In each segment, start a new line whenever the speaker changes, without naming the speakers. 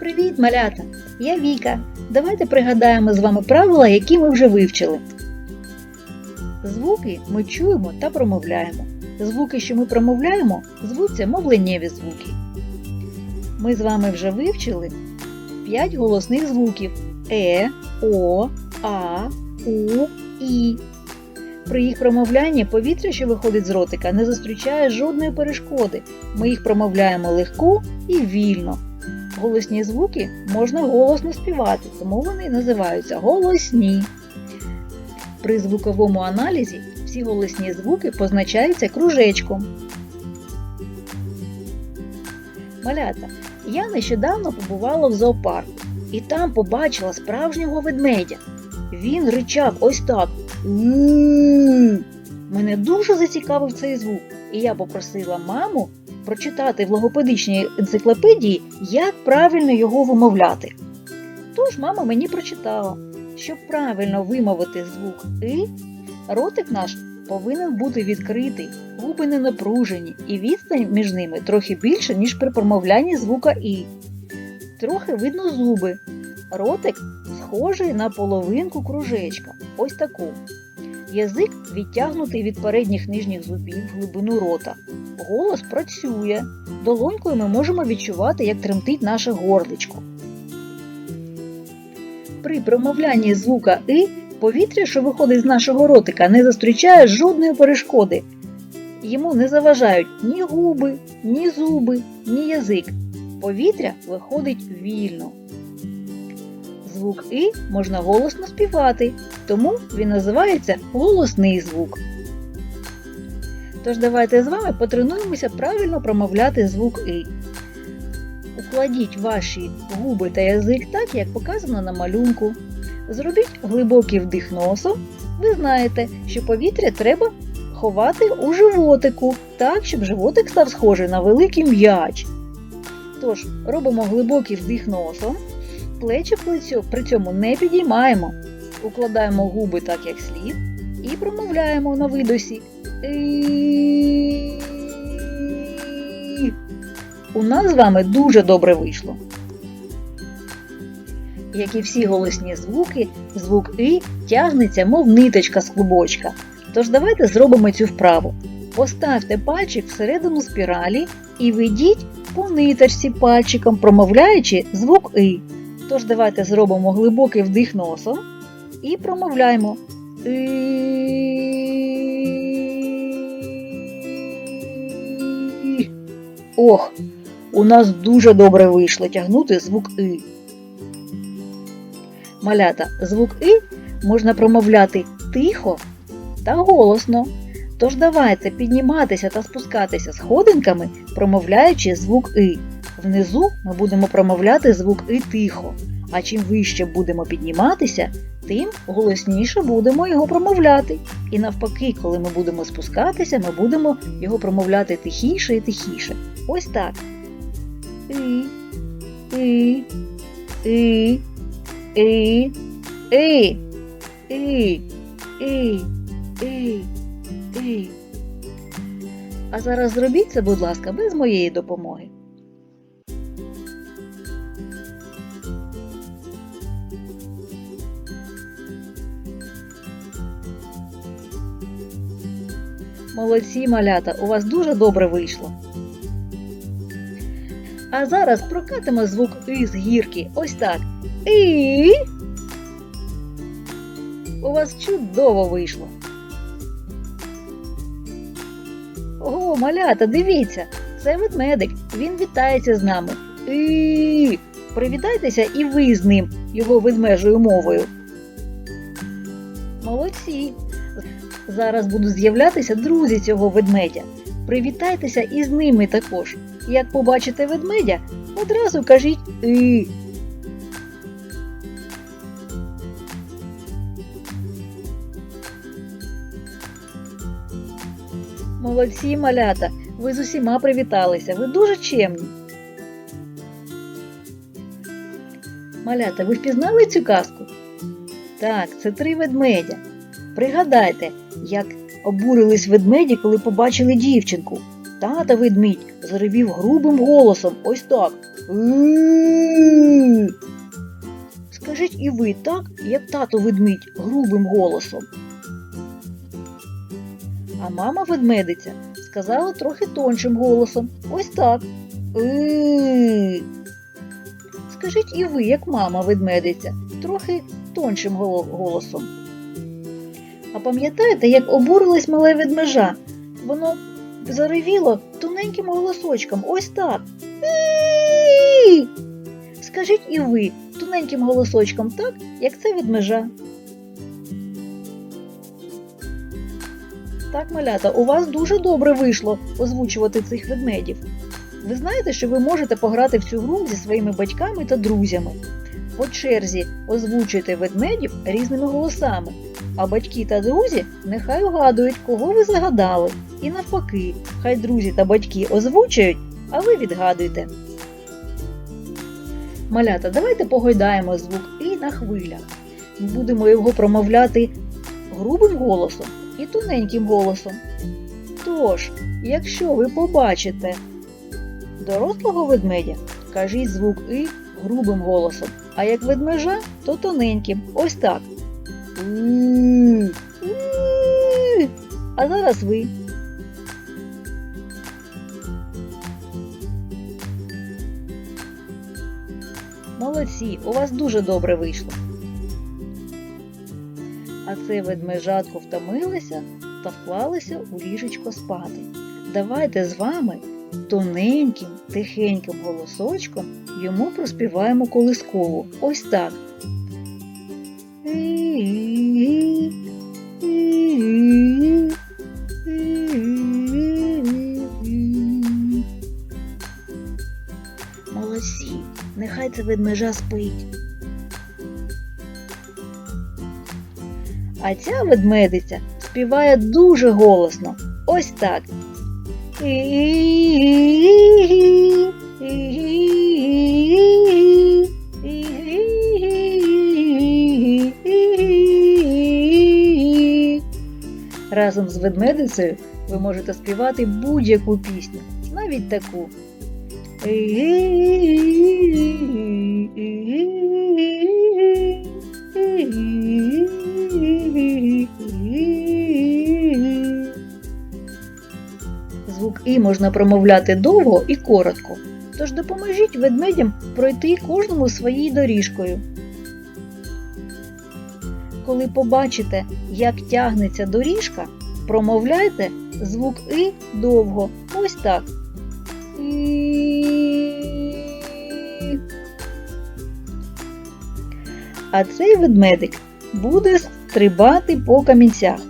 Привіт, малята! Я Віка. Давайте пригадаємо з вами правила, які ми вже вивчили. Звуки ми чуємо та промовляємо. Звуки, що ми промовляємо, звуться мовленнєві звуки. Ми з вами вже вивчили 5 голосних звуків Е, О, А, У, І. При їх промовлянні повітря, що виходить з ротика, не зустрічає жодної перешкоди. Ми їх промовляємо легко і вільно. Голосні звуки можна голосно співати, тому вони називаються голосні. При звуковому аналізі всі голосні звуки позначаються кружечком. Малята, я нещодавно побувала в зоопарку і там побачила справжнього ведмедя. Він ричав ось так. Мене дуже зацікавив цей звук, і я попросила маму прочитати в логопедичній енциклопедії, як правильно його вимовляти. Тож мама мені прочитала, щоб правильно вимовити звук «и», ротик наш повинен бути відкритий, губи не напружені, і відстань між ними трохи більше, ніж при промовлянні звука І. Трохи видно зуби. Ротик схожий на половинку кружечка, ось таку. Язик відтягнутий від передніх нижніх зубів в глибину рота. Голос працює. Долонькою ми можемо відчувати, як тремтить наше горличко. При промовлянні звука И повітря, що виходить з нашого ротика, не зустрічає жодної перешкоди. Йому не заважають ні губи, ні зуби, ні язик. Повітря виходить вільно. Звук И можна голосно співати, тому він називається голосний звук. Тож давайте з вами потренуємося правильно промовляти звук И. Укладіть ваші губи та язик так, як показано на малюнку. Зробіть глибокий вдих носом. Ви знаєте, що повітря треба ховати у животику, так, щоб животик став схожий на великий м'яч. Тож, робимо глибокий вдих носом, плечі при цьому не підіймаємо. Укладаємо губи так, як слід, і промовляємо на видосі. «І». У нас з вами дуже добре вийшло. Як і всі голосні звуки, звук І тягнеться, мов ниточка з клубочка. Тож давайте зробимо цю вправу. Поставте пальчик всередину спіралі і ведіть по ниточці пальчиком, промовляючи звук И. Тож давайте зробимо глибокий вдих носом і промовляємо. Ох, у нас дуже добре вийшло тягнути звук И. Малята, звук И можна промовляти тихо та голосно. Тож давайте підніматися та спускатися сходинками, промовляючи звук И. Внизу ми будемо промовляти звук И тихо, а чим вище будемо підніматися, тим голосніше будемо його промовляти. І навпаки, коли ми будемо спускатися, ми будемо його промовляти тихіше і тихіше. Ось так. І, і, і, і, і, і, і, і, і. А зараз зробіть це, будь ласка, без моєї допомоги. Молодці, малята, у вас дуже добре вийшло. А зараз прокатимо звук І з гірки. Ось так. І. У вас чудово вийшло. Ого, малята, дивіться, це ведмедик. Він вітається з нами. І. Привітайтеся і ви з ним, його ведмежою мовою. Молодці. Зараз будуть з'являтися друзі цього ведмедя. Привітайтеся і з ними також. Як побачите ведмедя, одразу кажіть «и». Молодці, малята, ви з усіма привіталися, ви дуже чемні. Малята, ви впізнали цю казку? Так, це три ведмедя. Пригадайте, як обурились ведмеді, коли побачили дівчинку. Тата ведмідь заревів грубим голосом ось так. Скажіть і ви так, як тато ведмідь грубим голосом. А мама ведмедиця сказала трохи тоншим голосом. Ось так. Скажіть і ви, як мама ведмедиця, трохи тоншим голосом. А пам'ятаєте, як обурилась мале ведмежа? Воно заревіло тоненьким голосочком. Ось так. Скажіть і ви тоненьким голосочком так, як це ведмежа. Так, малята, у вас дуже добре вийшло озвучувати цих ведмедів. Ви знаєте, що ви можете пограти в цю гру зі своїми батьками та друзями. По черзі озвучуйте ведмедів різними голосами, а батьки та друзі нехай угадують, кого ви загадали. І навпаки, хай друзі та батьки озвучують, а ви відгадуйте. Малята, давайте погойдаємо звук І на хвилях. Будемо його промовляти грубим голосом і тоненьким голосом. Тож, якщо ви побачите дорослого ведмедя, кажіть звук І грубим голосом, а як ведмежа, то тоненьким. Ось так. А зараз ви. Молодці, у вас дуже добре вийшло. А це ведмежатко втомилося та вклалося у ліжечко спати. Давайте з вами тоненьким, тихеньким голосочком йому проспіваємо колискову. Ось так. Молодці, нехай це ведмежа спить. А ця ведмедиця співає дуже голосно. Ось так. Разом з ведмедицею ви можете співати будь-яку пісню, навіть таку. Звук І можна промовляти довго і коротко, тож допоможіть ведмедям пройти кожному своїй доріжкою. Коли побачите, як тягнеться доріжка, промовляйте звук І довго. Ось так. А цей ведмедик буде стрибати по камінцях.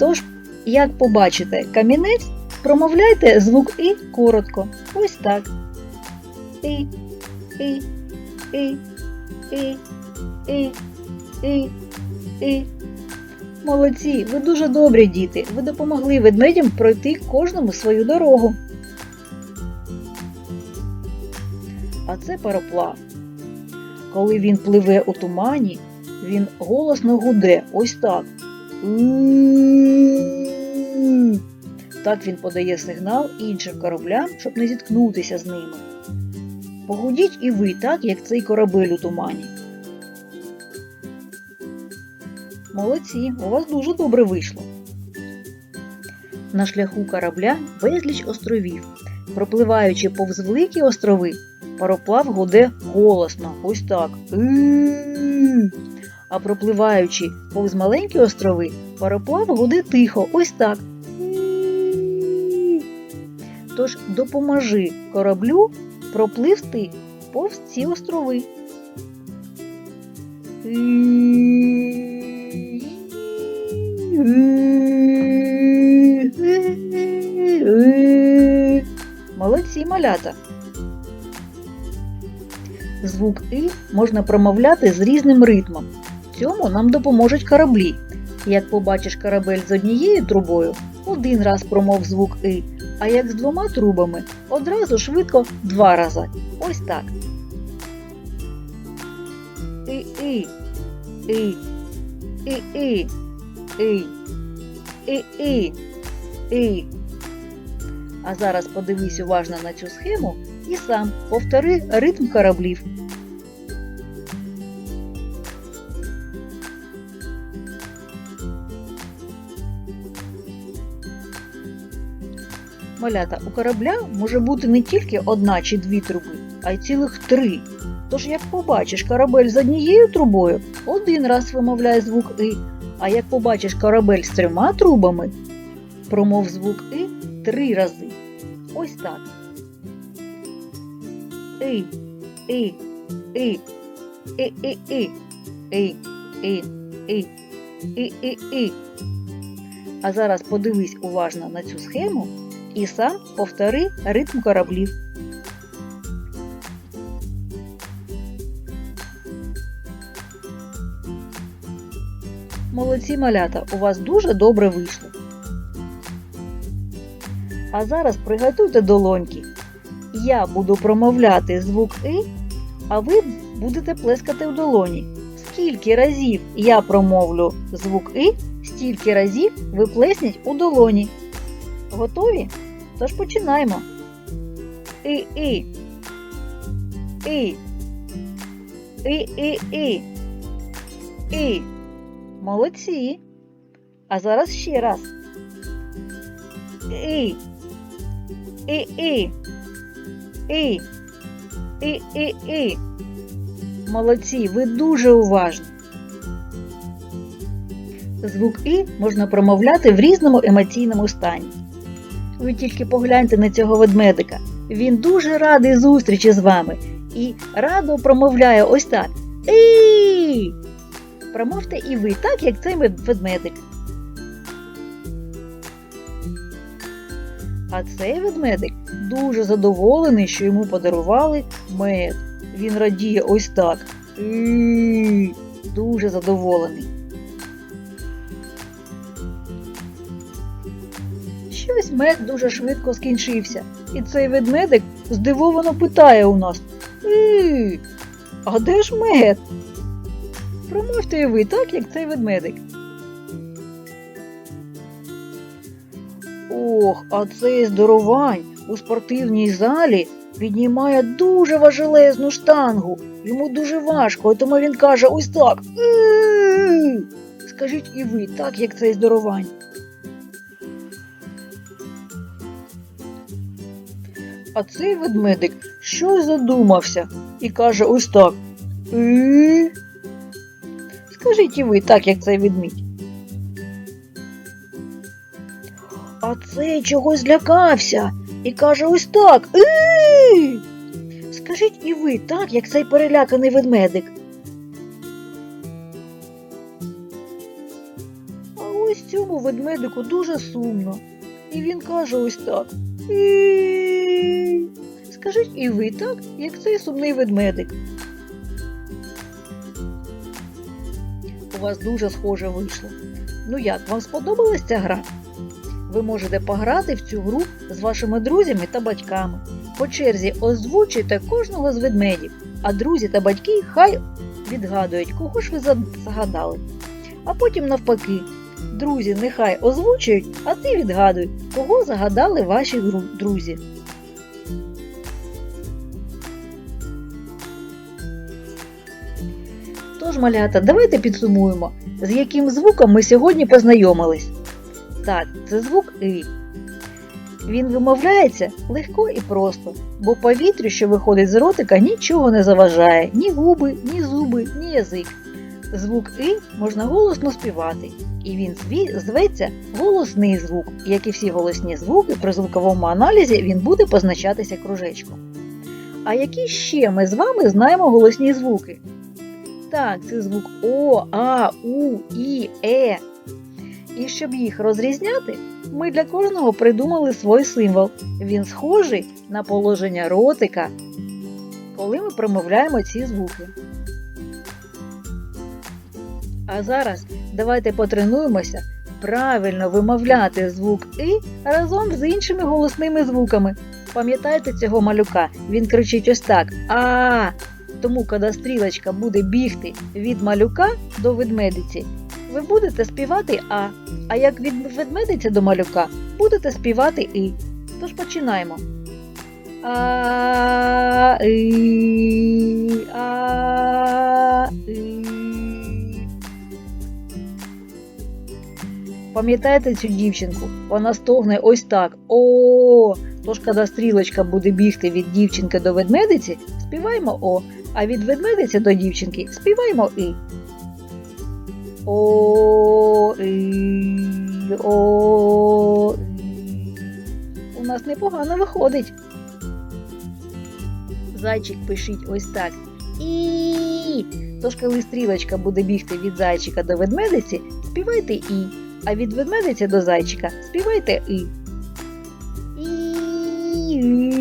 Тож, як побачите камінець, промовляйте звук І коротко. Ось так. І, і, і, і, і, і. Молодці, ви дуже добрі діти. Ви допомогли ведмедям пройти кожному свою дорогу. А це пароплав. Коли він пливе у тумані, він голосно гуде ось так. Так він подає сигнал іншим кораблям, щоб не зіткнутися з ними. Погудіть і ви так, як цей корабель у тумані. Молодці, у вас дуже добре вийшло. На шляху корабля безліч островів. Пропливаючи повз великі острови, пароплав гуде голосно, ось так. А пропливаючи повз маленькі острови, пароплав гуде тихо, ось так. Тож допоможи кораблю пропливти повз ці острови. Молодці малята. Звук І можна промовляти з різним ритмом. Цьому нам допоможуть кораблі. Як побачиш корабель з однією трубою, один раз промов звук І, а як з двома трубами, одразу швидко два рази. Ось так. І-і, і-і, і, і-і, і. А зараз подивись уважно на цю схему І сам повтори ритм кораблів. Малята, у корабля може бути не тільки одна чи дві труби, а й цілих три. Тож, як побачиш корабель з однією трубою, один раз вимовляй звук И, а як побачиш корабель з трьома трубами, промов звук И три рази. Ось так. И, И, И, И, І, І, І, І, І, І, І. А зараз подивись уважно на цю схему і сам повтори ритм кораблів. Молодці малята, у вас дуже добре вийшло. А зараз приготуйте долоньки. Я буду промовляти звук И, а ви будете плескати в долоні. Скільки разів я промовлю звук И, стільки разів ви плесніть у долоні. Готові? Тож починаємо. І, і. І. І, і, і. І. Молодці. А зараз ще раз. І. І, і. І. І, і, і. Молодці, ви дуже уважні. Звук І можна промовляти в різному емоційному стані. Ви тільки погляньте на цього ведмедика. Він дуже радий зустрічі з вами і радо промовляє ось так. І. Промовте і ви так, як цей ведмедик. А цей ведмедик дуже задоволений, що йому подарували мед. Він радіє ось так. І. Дуже задоволений. Щось мед дуже швидко скінчився, і цей ведмедик здивовано питає у нас «Ій, а де ж мед? Промовте і ви так, як цей ведмедик. Ох, а цей здоровань у спортивній залі піднімає дуже важелезну штангу. Йому дуже важко, тому він каже ось так. Скажіть і ви так, як цей здоровань. А цей ведмедик щось задумався і каже ось так. Скажіть і ви так, як цей ведмідь. А цей чогось злякався і каже ось так. «І!» Скажіть і ви так, як цей переляканий ведмедик. А ось цьому ведмедику дуже сумно. І він каже ось так. «І!» Скажіть і ви так, як цей сумний ведмедик. Вас дуже схоже вийшло. Ну як, вам сподобалась ця гра? Ви можете пограти в цю гру з вашими друзями та батьками. По черзі озвучуйте кожного з ведмедів, а друзі та батьки хай відгадують, кого ж ви загадали. А потім навпаки, друзі нехай озвучують, а ти відгадуй, кого загадали ваші друзі. Тож, малята, давайте підсумуємо, з яким звуком ми сьогодні познайомились. Так, це звук И. Він вимовляється легко і просто, бо повітрю, що виходить з ротика, нічого не заважає, ні губи, ні зуби, ні язик. Звук И можна голосно співати, і він зветься голосний звук. Як і всі голосні звуки, при звуковому аналізі він буде позначатися кружечком. А які ще ми з вами знаємо голосні звуки? Так, це звук О, А, У, І, Е. І щоб їх розрізняти, ми для кожного придумали свій символ. Він схожий на положення ротика, коли ми промовляємо ці звуки. А зараз давайте потренуємося правильно вимовляти звук И разом з іншими голосними звуками. Пам'ятаєте цього малюка? Він кричить ось так А. Тому, коли стрілочка буде бігти від малюка до ведмедиці, ви будете співати А. А як від ведмедиці до малюка, будете співати І. Тож починаємо. А. Пам'ятаєте цю дівчинку? Вона стогне ось так. О. Тож, коли стрілочка буде бігти від дівчинки до ведмедиці, співаємо О, а від ведмедиці до дівчинки співаємо І. О, і, о. У нас непогано виходить. Зайчик пишіть ось так. І. Тож, коли стрілочка буде бігти від зайчика до ведмедиці, співайте І, а від ведмедиці до зайчика співайте і, і,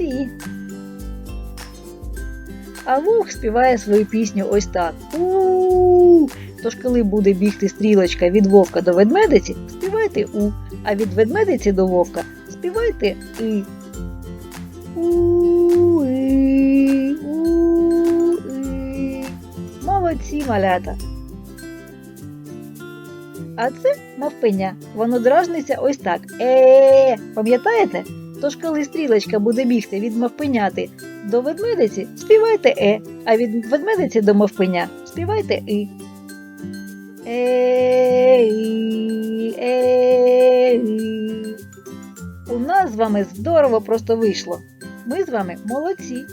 Молодці. А вовк співає свою пісню ось так. У-у-у! Тож, коли буде бігти стрілочка від вовка до ведмедиці, співайте у, а від ведмедиці до вовка співайте і. У, і, у, і. Молодці малята. А це мавпеня. Воно дражниться ось так. Е, пам'ятаєте? Тож, коли стрілочка буде бігти від мавпеняти до ведмедиці, співайте е, а від ведмедиці до мавпеня співайте і. Е, і, е, і. У нас з вами здорово просто вийшло. Ми з вами молодці.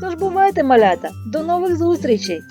Тож бувайте, малята, до нових зустрічей!